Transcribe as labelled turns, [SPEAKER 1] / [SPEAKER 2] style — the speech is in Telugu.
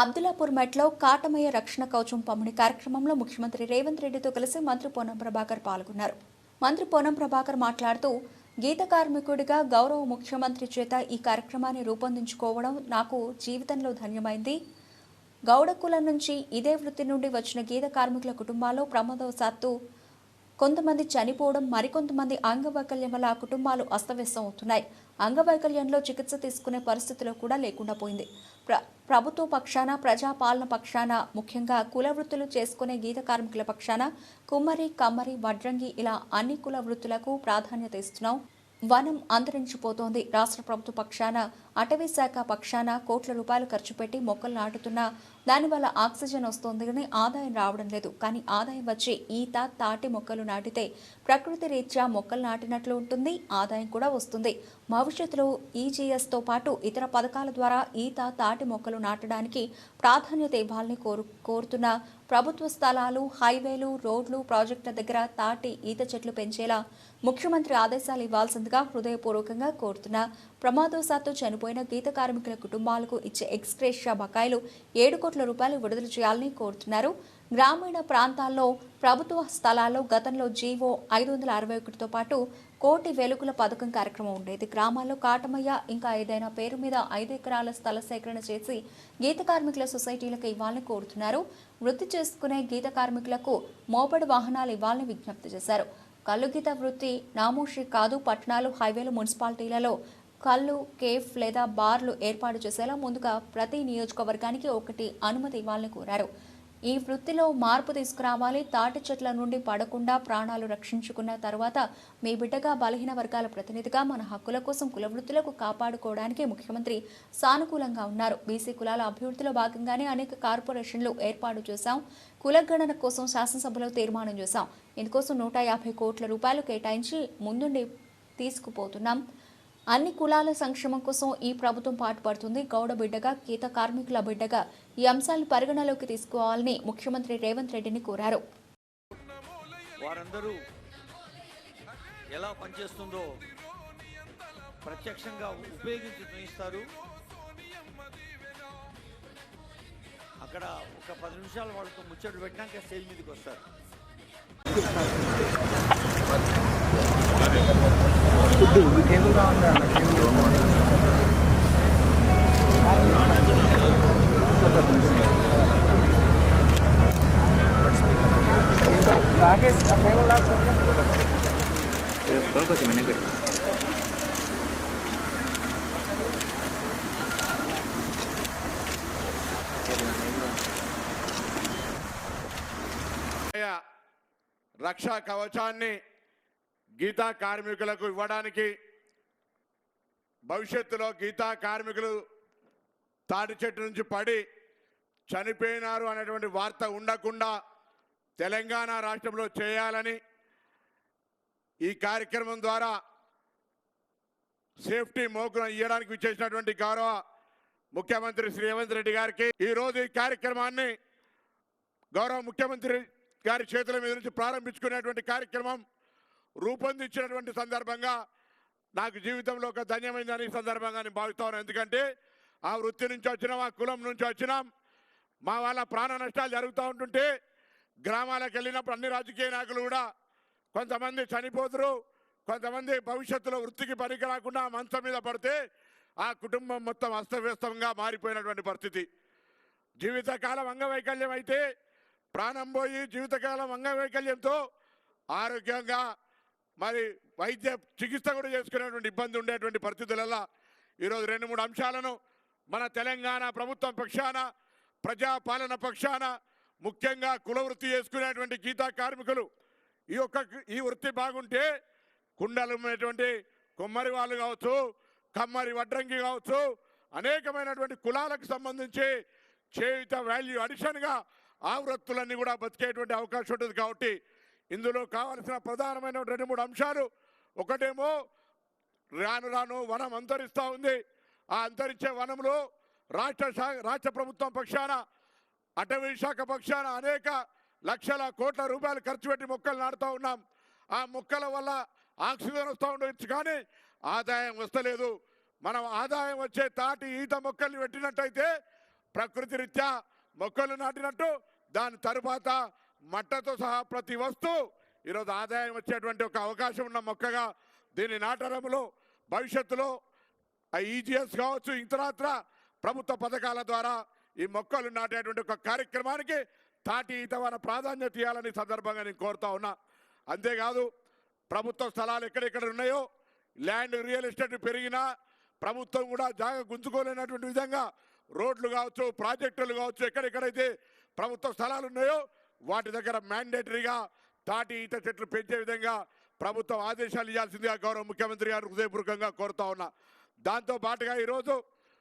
[SPEAKER 1] అబ్దుల్లాపూర్ మెట్లో కాటమయ్య రక్షణ కవచం పంపిణీ కార్యక్రమంలో ముఖ్యమంత్రి రేవంత్ రెడ్డితో కలిసి మంత్రి పొన్నం ప్రభాకర్ పాల్గొన్నారు. మంత్రి పొన్నం ప్రభాకర్ మాట్లాడుతూ గీత కార్మికుడిగా గౌరవ ముఖ్యమంత్రి చేత ఈ కార్యక్రమాన్ని రూపొందించుకోవడం నాకు జీవితంలో ధన్యమైంది. గౌడ కులం నుంచి ఇదే వృత్తి నుండి వచ్చిన గీత కార్మికుల కుటుంబాల్లో ప్రమాదవశాత్తు కొంతమంది చనిపోవడం మరికొంతమంది అంగవైకల్యం వల్ల ఆ కుటుంబాలు అస్తవ్యస్తం అవుతున్నాయి అంగవైకల్యంలో చికిత్స తీసుకునే పరిస్థితిలో కూడా లేకుండా పోయింది. ప్రభుత్వ పక్షాన ప్రజాపాలన పక్షాన ముఖ్యంగా కుల వృత్తులు చేసుకునే గీత కార్మికుల పక్షాన కుమ్మరి కమ్మరి వడ్రంగి ఇలా అన్ని కుల వృత్తులకు ప్రాధాన్యత ఇస్తున్నాం. వనం అంతరించిపోతోంది. రాష్ట్ర ప్రభుత్వ పక్షాన అటవీ శాఖ పక్షాన కోట్ల రూపాయలు ఖర్చు పెట్టి మొక్కలు నాటుతున్నా దానివల్ల ఆక్సిజన్ వస్తోంది కానీ ఆదాయం రావడం లేదు. కానీ ఆదాయం వచ్చి ఈత తాటి మొక్కలు నాటితే ప్రకృతి రీత్యా మొక్కలు నాటినట్లు ఉంటుంది ఆదాయం కూడా వస్తుంది. భవిష్యత్తులో ఈజీఎస్తో పాటు ఇతర పథకాల ద్వారా ఈత తాటి మొక్కలు నాటడానికి ప్రాధాన్యత ఇవ్వాలని కోరు కోరుతున్న ప్రభుత్వ స్థలాలు హైవేలు రోడ్లు ప్రాజెక్టుల దగ్గర తాటి ఈత చెట్లు పెంచేలా ముఖ్యమంత్రి ఆదేశాలు ఇవ్వాల్సిందిగా హృదయపూర్వకంగా కోరుతున్నా. ప్రమాదవశాత్తు చనిపోయిన గీత కార్మికుల కుటుంబాలకు ఇచ్చే ఎక్స్క్రేషియా బకాయిలు ఏడు కోట్ల రూపాయలు విడుదల చేయాలని కోరుతున్నారు. గ్రామీణ ప్రాంతాల్లో ప్రభుత్వ స్థలాల్లో గతంలో జీవో ఐదు వందల అరవై ఒకటితో పాటు కోటి వెలుగుల పథకం కార్యక్రమం ఉండేది. గ్రామాల్లో కాటమయ్య ఇంకా ఏదైనా పేరు మీద ఐదు ఎకరాల స్థల సేకరణ చేసి గీత కార్మికుల సొసైటీలకు ఇవ్వాలని కోరుతున్నారు. వృత్తి చేసుకునే గీత కార్మికులకు మోపడి వాహనాలు ఇవ్వాలని విజ్ఞప్తి చేశారు. కల్లు గీత వృత్తి నామోషి కాదు పట్టణాలు హైవేలు మున్సిపాలిటీలలో కళ్ళు కేఫ్ లేదా బార్లు ఏర్పాటు చేసేలా ముందుగా ప్రతి నియోజకవర్గానికి ఒకటి అనుమతి ఇవ్వాలని కోరారు. ఈ వృత్తిలో మార్పు తీసుకురావాలి తాటి చెట్ల నుండి పడకుండా ప్రాణాలు రక్షించుకున్న తర్వాత మీ బిడ్డగా బలహీన వర్గాల ప్రతినిధిగా మన హక్కుల కోసం కుల వృత్తులకు కాపాడుకోవడానికి ముఖ్యమంత్రి సానుకూలంగా ఉన్నారు. బీసీ కులాల అభివృద్ధిలో భాగంగానే అనేక కార్పొరేషన్లు ఏర్పాటు చేశాం. కులగణన కోసం శాసనసభలో తీర్మానం చేశాం. ఇందుకోసం నూట యాభై కోట్ల రూపాయలు కేటాయించి ముందుండి తీసుకుపోతున్నాం. అన్ని కులాల సంక్షేమం కోసం ఈ ప్రభుత్వం పాటుపడుతుంది. గౌడ బిడ్డగా గీత కార్మికుల బిడ్డగా ఈ అంశాలు పరిగణలోకి తీసుకోవాలని ముఖ్యమంత్రి రేవంత్ రెడ్డిని కోరారు.
[SPEAKER 2] వారందరూ ఎలా పనిచేస్తుందో ప్రత్యక్షంగా ఉపయోగించి చూపిస్తారు. అక్కడ ఒక పది నిమిషాలు వాళ్ళతో ముచ్చట్లు పెట్టాక స్టేజ్ మీదకి వస్తారు.
[SPEAKER 3] ఆయ రక్షా కవచాన్ని గీతా కార్మికులకు ఇవ్వడానికి భవిష్యత్తులో గీతా కార్మికులు తాటి చెట్టు నుంచి పడి చనిపోయినారు అనేటువంటి వార్త ఉండకుండా తెలంగాణ రాష్ట్రంలో చేయాలని ఈ కార్యక్రమం ద్వారా సేఫ్టీ మోకును ఇవ్వడానికి విచ్చేసినటువంటి గౌరవ ముఖ్యమంత్రి శ్రీ రేవంత్ రెడ్డి గారికి ఈరోజు ఈ కార్యక్రమాన్ని గౌరవ ముఖ్యమంత్రి గారి చేతుల మీద నుంచి ప్రారంభించుకునేటువంటి కార్యక్రమం రూపొందించినటువంటి సందర్భంగా నాకు జీవితంలో ఒక ధన్యమైందని సందర్భంగా నేను భావిస్తాను ఎందుకంటే ఆ వృత్తి నుంచి వచ్చినాం ఆ కులం నుంచి వచ్చినాం. మా వాళ్ళ ప్రాణ నష్టాలు జరుగుతూ ఉంటుంటే గ్రామాలకు వెళ్ళినప్పుడు అన్ని రాజకీయ నాయకులు కూడా కొంతమంది చనిపోతురు కొంతమంది భవిష్యత్తులో వృత్తికి పనికి రాకుండా మంచం మీద పడితే ఆ కుటుంబం మొత్తం అస్తవ్యస్తంగా మారిపోయినటువంటి పరిస్థితి. జీవితకాలం అంగవైకల్యం అయితే ప్రాణం పోయి జీవితకాలం అంగవైకల్యంతో ఆరోగ్యంగా మరి వైద్య చికిత్స కూడా చేసుకునేటువంటి ఇబ్బంది ఉండేటువంటి పరిస్థితులలో ఈరోజు రెండు మూడు అంశాలను మన తెలంగాణ ప్రభుత్వం పక్షాన ప్రజాపాలన పక్షాన ముఖ్యంగా కుల వృత్తి చేసుకునేటువంటి గీతా కార్మికులు ఈ యొక్క ఈ వృత్తి బాగుంటే కుండలు ఉన్నటువంటి కొమ్మరి వాళ్ళు కావచ్చు కమ్మరి వడ్రంగి కావచ్చు అనేకమైనటువంటి కులాలకు సంబంధించి చేయుత వాల్యూ అడిషన్గా ఆ వృత్తులన్నీ కూడా బతికేటువంటి అవకాశం ఉంటుంది కాబట్టి ఇందులో కావలసిన ప్రధానమైన రెండు మూడు అంశాలు. ఒకటేమో రాను రాను వనం అంతరిస్తూ ఉంది. ఆ అంతరించే వనంలో రాష్ట్ర రాష్ట్ర ప్రభుత్వం పక్షాన అటవీ శాఖ పక్షాన అనేక లక్షల కోట్ల రూపాయలు ఖర్చు పెట్టి మొక్కలు నాటుతూ ఉన్నాం. ఆ మొక్కల వల్ల ఆక్సిజన్ వస్తూ ఉండొచ్చు కానీ ఆదాయం వస్తలేదు. మనం ఆదాయం వచ్చే తాటి ఈత మొక్కల్ని పెట్టినట్టయితే ప్రకృతి రీత్యా మొక్కలు నాటినట్టు దాని తరువాత మట్టతో సహా ప్రతి వస్తువు ఈరోజు ఆదాయం వచ్చేటువంటి ఒక అవకాశం ఉన్న మొక్కగా దీన్ని నాటడంలో భవిష్యత్తులో ఈజీఎస్ కావచ్చు ఇతరత్ర ప్రభుత్వ పథకాల ద్వారా ఈ మొక్కలు నాటేటువంటి ఒక కార్యక్రమానికి తాటి ఈతవన ప్రాధాన్యత ఇవ్వాలని సందర్భంగా నేను కోరుతా ఉన్నా. అంతేకాదు ప్రభుత్వ స్థలాలు ఎక్కడెక్కడ ఉన్నాయో ల్యాండ్ రియల్ ఎస్టేట్ పెరిగినా ప్రభుత్వం కూడా జాగ గుంజుకోలేనటువంటి విధంగా రోడ్లు కావచ్చు ప్రాజెక్టులు కావచ్చు ఎక్కడెక్కడైతే ప్రభుత్వ స్థలాలు ఉన్నాయో వాటి దగ్గర మ్యాండేటరీగా తాటి ఈత చెట్లు పెంచే విధంగా ప్రభుత్వం ఆదేశాలు ఇవ్వాల్సిందిగా గౌరవ ముఖ్యమంత్రి గారు హృదయపూర్వకంగా కోరుతా ఉన్నా. దాంతో పాటుగా ఈరోజు